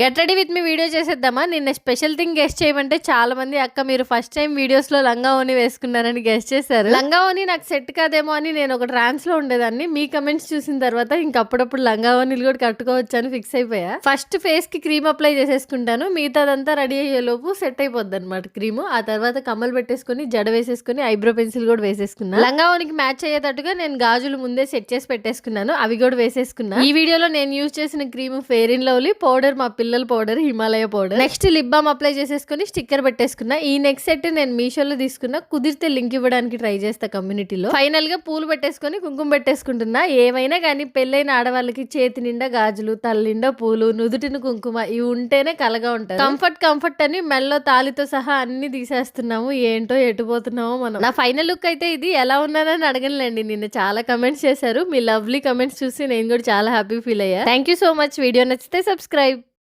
Get ready with me video చేసేద్దామా? నిన్న special thing guest చేయమంటే చాలా మంది అక్క మీరు ఫస్ట్ టైం వీడియోస్లో లంగా ఓని వేసుకున్నారని గెస్ట్ చేశారు. లంగా ఓని నాకు సెట్ కాదేమో అని నేను ఒక ట్రాన్స్లో ఉండేదాన్ని. మీ కమెంట్స్ చూసిన తర్వాత ఇంకప్పుడప్పుడు లంగా ఓనీలు కూడా కట్టుకోవచ్చు అని ఫిక్స్ అయిపోయా. ఫస్ట్ ఫేస్కి క్రీమ్ అప్లై చేసేసుకుంటాను. మిగతాదంతా రెడీ అయ్యే లోపు సెట్ అయిపోద్ది అనమాట క్రీమ్. ఆ తర్వాత కమ్మలు పెట్టేసుకొని జడ వేసేసుకొని ఐబ్రో పెన్సిల్ కూడా వేసేసుకున్నా. లంగా ఓనికి మ్యాచ్ అయ్యేటట్టుగా నేను గాజులు ముందే సెట్ చేసి పెట్టేసుకున్నాను. అవి కూడా వేసేసుకున్నా. ఈ వీడియోలో నేను యూజ్ చేసిన cream fair in lovely powder మా పిల్లల powder Himalaya powder next lip balm apply చేసేసుకుని స్టిక్కర్ పెట్టేసుకున్నా. ఈ నెక్స్ట్ సెట్ నేను మీషోలో తీసుకున్నా కుదిరితే లింక్ ఇవ్వడానికి ట్రై చేస్తా కమ్యూనిటీలో ఫైనల్గా పూలు పెట్టేసుకొని కుంకుమ పెట్టేసుకుంటున్నా. ఏమైనా కానీ పెళ్ళైన ఆడవాళ్ళకి చేతి నిండా గాజులు తల నిండా పూలు నుదుటిన కుంకుమ ఇవి ఉంటేనే కలగా ఉంటాయి కంఫర్ట్ కంఫర్ట్ అని మెల్లో తాలితో సహా అన్ని తీసేస్తున్నాము. ఏంటో ఎటుపోతున్నామో మనం. నా ఫైనల్ లుక్ అయితే ఇది. ఎలా ఉన్నానని అడగనులేండి. నిన్న చాలా కమెంట్స్ చేశారు. మీ లవ్లీ కమెంట్స్ చూసి నేను కూడా చాలా హ్యాపీ ఫీల్ అయ్యా. Thank you so much video నచ్చితే సబ్స్క్రైబ్